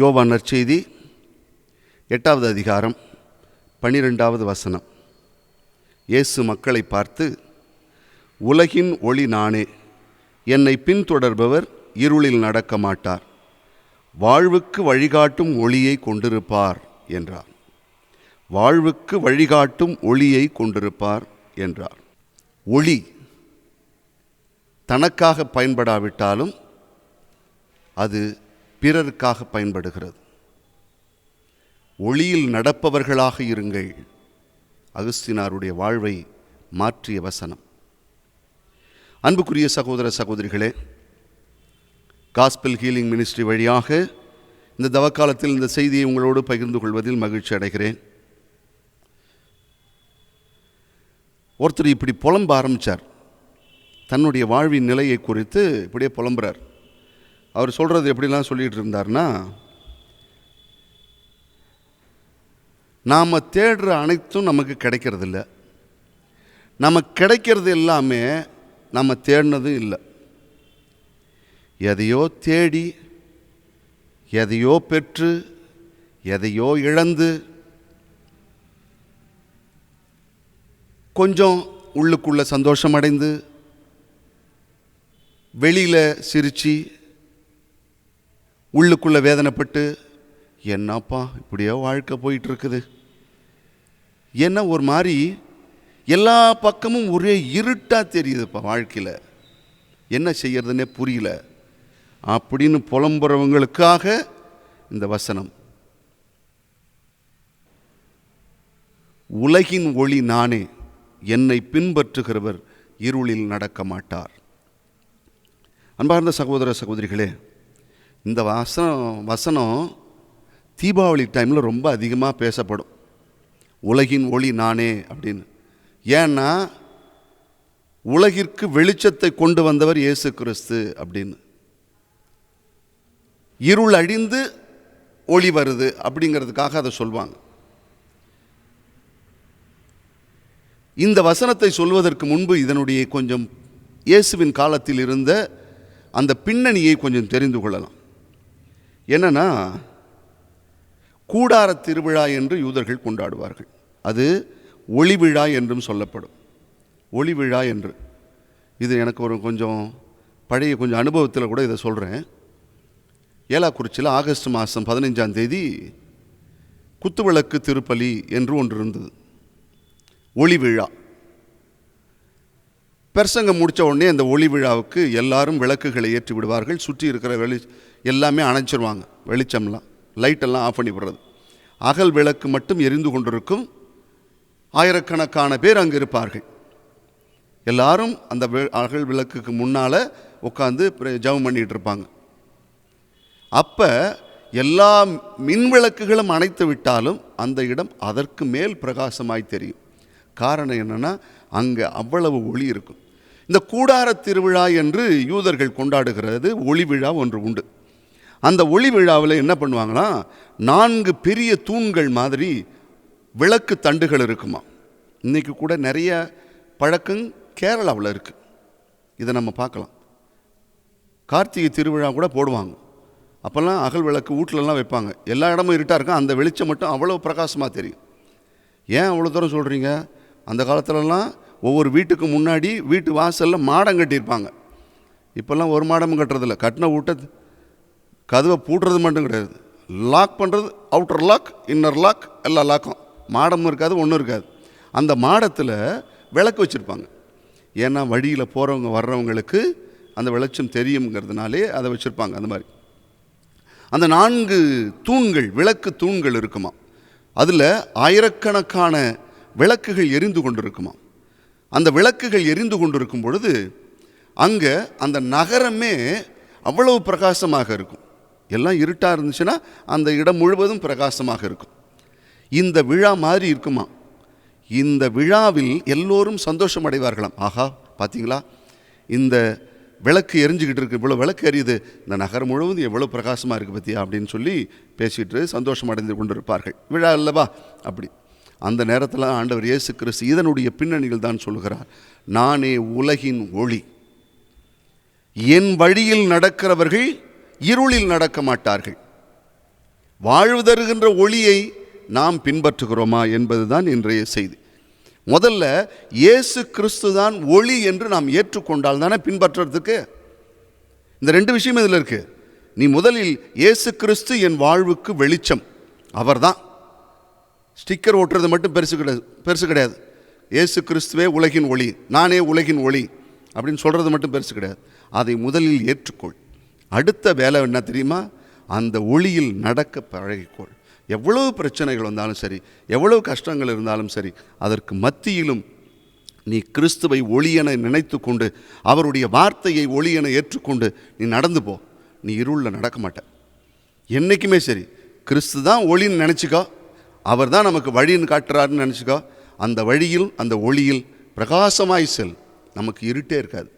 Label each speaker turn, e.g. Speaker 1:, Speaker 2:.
Speaker 1: யோவான் நற்செய்தி எட்டாவது அதிகாரம் பனிரெண்டாவது வசனம். இயேசு மக்களை பார்த்து உலகின் ஒளி நானே என்னை பின்தொடர்பவர் இருளில் நடக்க மாட்டார். வாழ்வுக்கு வழிகாட்டும் ஒளியை கொண்டிருப்பார் என்றார். வாழ்வுக்கு வழிகாட்டும் ஒளியை கொண்டிருப்பார் என்றார். ஒளி தனக்காக பயன்படாவிட்டாலும் அது பிறருக்காக பயன்படுகிறது. ஒளியில் நடப்பவர்களாக இருங்கள். அகஸ்தினாருடைய வாழ்வை மாற்றிய வசனம். அன்புக்குரிய சகோதர சகோதரிகளே காஸ்பல் ஹீலிங் மினிஸ்ட்ரி வழியாக இந்த தவக்காலத்தில் இந்த செய்தியை உங்களோடு பகிர்ந்து கொள்வதில் மகிழ்ச்சி அடைகிறேன். ஒருத்தர் இப்படி புலம்ப ஆரம்பித்தார் தன்னுடைய வாழ்வின் நிலையை குறித்து இப்படியே புலம்புறார். அவர் சொல்கிறது எப்படிலாம் சொல்லிகிட்டு இருந்தார்னா நாம் தேடுற அனைத்தும் நமக்கு கிடைக்கிறதில்ல நம்ம கிடைக்கிறது எல்லாமே நம்ம தேடினதும் இல்லை. எதையோ தேடி எதையோ பெற்று எதையோ இழந்து கொஞ்சம் உள்ளுக்குள்ளே சந்தோஷமடைந்து வெளியில் சிரித்து உள்ளுக்குள்ள வேதனைப்பட்டு என்னப்பா இப்படியோ வாழ்க்கை போயிட்டு இருக்குது என்ன ஒரு மாதிரி எல்லா பக்கமும் ஒரே இருட்டாக தெரியுதுப்பா வாழ்க்கையில். என்ன செய்யறதுன்னே புரியல. அப்படின்னு புலம்புறவங்களுக்காக இந்த வசனம். உலகின் ஒளி நானே என்னை பின்பற்றுகிறவர் இருளில் நடக்க மாட்டார் அன்பார்ந்த சகோதர சகோதரிகளே இந்த வசனம் வசனம் தீபாவளி டைமில் ரொம்ப அதிகமாக பேசப்படும். உலகின் ஒளி நானே அப்படின்னு. ஏன்னா உலகிற்கு வெளிச்சத்தை கொண்டு வந்தவர் இயேசு கிறிஸ்து அப்படின்னு. இருள் அழிந்து ஒளி வருது அப்படிங்கிறதுக்காக அதை சொல்வாங்க. இந்த வசனத்தை சொல்வதற்கு முன்பு இதனுடைய கொஞ்சம் இயேசுவின் காலத்தில் இருந்த அந்த பின்னணியை கொஞ்சம் தெரிந்து கொள்ளலாம். என்னன்னா கூடார திருவிழா என்று யூதர்கள் கொண்டாடுவார்கள். அது ஒளி விழா என்றும் சொல்லப்படும். ஒளி விழா என்று. இது எனக்கு ஒரு கொஞ்சம் பழைய கொஞ்சம் அனுபவத்தில் கூட இதை சொல்கிறேன் ஏலாக்குறிச்சியில் ஆகஸ்ட் மாதம் பதினைஞ்சாம் தேதி குத்துவிளக்கு திருப்பலி என்று ஒன்று இருந்தது. ஒளி விழா. பெருசங்கம் முடித்த உடனே அந்த ஒளி விழாவுக்கு எல்லாரும் விளக்குகளை ஏற்றி விடுவார்கள். சுற்றி இருக்கிற வெளி எல்லாமே அணைச்சிருவாங்க. வெளிச்சம்லாம் லைட்டெல்லாம் ஆஃப் பண்ணி விடுறது. அகல் விளக்கு மட்டும் எரிந்து கொண்டிருக்கும். ஆயிரக்கணக்கான பேர் அங்கே இருப்பார்கள். எல்லாரும் அந்த வி- அகல் விளக்குக்கு முன்னால் உட்காந்து ஜெபம் பண்ணிகிட்டு இருப்பாங்க. அப்போ எல்லா மின் விளக்குகளும் அணைத்து விட்டாலும் அந்த இடம் அதற்கு மேல் பிரகாசமாய் தெரியும். காரணம் என்னென்னா அங்கே அவ்வளவு ஒளி இருக்கும். இந்த கூடார திருவிழா என்று யூதர்கள் கொண்டாடுகிறது ஒளி விழா ஒன்று உண்டு. அந்த ஒளி விழாவில் என்ன பண்ணுவாங்கன்னா நான்கு பெரிய தூண்கள் மாதிரி விளக்கு தண்டுகள் இருக்குமா. இன்றைக்கி கூட நிறைய பழக்கம் கேரளாவில் இருக்குது இதை நம்ம பார்க்கலாம். கார்த்திகை திருவிழா கூட போடுவாங்க. அப்போல்லாம் அகல் விளக்கு வீட்டிலலாம் வைப்பாங்க. எல்லா இடமும் இருட்டாக இருக்கும். அந்த வெளிச்சம் மட்டும் அவ்வளோ பிரகாசமாக தெரியும். ஏன் அவ்வளோ தூரம் சொல்கிறீங்க அந்த காலத்துலலாம் ஒவ்வொரு வீட்டுக்கு முன்னாடி வீட்டு வாசலில் மாடம் கட்டியிருப்பாங்க. இப்போல்லாம் ஒரு மாடமும் கட்டுறதில்ல. கட்டின வீட்டை கதவை பூட்டுறது மட்டும் கிடையாது. லாக் பண்ணுறது அவுட்டர் லாக் இன்னர் லாக் எல்லா லாக்கும் மாடமும் இருக்காது ஒன்றும் இருக்காது. அந்த மாடத்தில் விளக்கு வச்சுருப்பாங்க. ஏன்னா வழியில் போகிறவங்க வர்றவங்களுக்கு அந்த வெளிச்சம் தெரியுங்கிறதுனாலே அதை வச்சுருப்பாங்க அந்த மாதிரி. அந்த நான்கு தூண்கள் விளக்கு தூண்கள் இருக்குமா அதில் ஆயிரக்கணக்கான விளக்குகள் எரிந்து கொண்டிருக்குமா அந்த விளக்குகள் எரிந்து கொண்டிருக்கும் பொழுது அங்கே அந்த நகரமே அவ்வளவு பிரகாசமாக இருக்கும். எல்லாம் இருட்டாக இருந்துச்சுன்னா அந்த இடம் முழுவதும் பிரகாசமாக இருக்கும். இந்த விழா மாதிரி இருக்குமா? இந்த விழாவில் எல்லோரும் சந்தோஷம் அடைவார்களாம். ஆஹா பார்த்தீங்களா இந்த விளக்கு எரிஞ்சுக்கிட்டு இருக்கு. இவ்வளோ விளக்கு எரியுது. இந்த நகரம் முழுவதும் எவ்வளோ பிரகாசமாக இருக்குது பற்றியா அப்படின்னு சொல்லி பேசிட்டு சந்தோஷம் அடைந்து கொண்டிருப்பார்கள். விழா அல்லவா? அப்படி. அந்த நேரத்தில் ஆண்டவர் இயேசு கிறிஸ்து இதனுடைய பின்னணியில் தான் சொல்கிறார் நானே உலகின் ஒளி. என் வழியில் நடக்கிறவர்கள் இருளில் நடக்க மாட்டார்கள். வாழ்வு தருகின்ற ஒளியை நாம் பின்பற்றுகிறோமா என்பதுதான் இன்றைய செய்தி. முதல்ல இயேசு கிறிஸ்து தான் ஒளி என்று நாம் ஏற்றுக்கொண்டால் தானே பின்பற்றுறதுக்கு? இந்த ரெண்டு விஷயம் இதில் இருக்கு. நீ முதலில் இயேசு கிறிஸ்து என் வாழ்வுக்கு வெளிச்சம். அவர்தான். ஸ்டிக்கர் ஓட்டுறது மட்டும் பெருசு கிடையாது பெருசு கிடையாது. இயேசு கிறிஸ்துவே உலகின் ஒளி நானே உலகின் ஒளி அப்படின்னு சொல்கிறது மட்டும் பெருசு கிடையாது. அதை முதலில் ஏற்றுக்கொள். அடுத்த வேலை என்ன தெரியுமா? அந்த ஒளியில் நடக்க பழகிக்கொள். எவ்வளவு பிரச்சனைகள் வந்தாலும் சரி எவ்வளவு கஷ்டங்கள் இருந்தாலும் சரி அதற்கு மத்தியிலும் நீ கிறிஸ்துவை ஒளியென நினைத்து கொண்டு அவருடைய வார்த்தையை ஒளியென ஏற்றுக்கொண்டு நீ நடந்து போ. நீ இருளில் நடக்க மாட்ட. என்றைக்குமே சரி கிறிஸ்து தான் ஒளின்னு நினச்சிக்கோ. அவர் தான் நமக்கு வழின்னு காட்டுறாருன்னு நினச்சிக்கோ. அந்த வழியில் அந்த ஒளியில் பிரகாசமாய் செல். நமக்கு இருட்டே இருக்காது.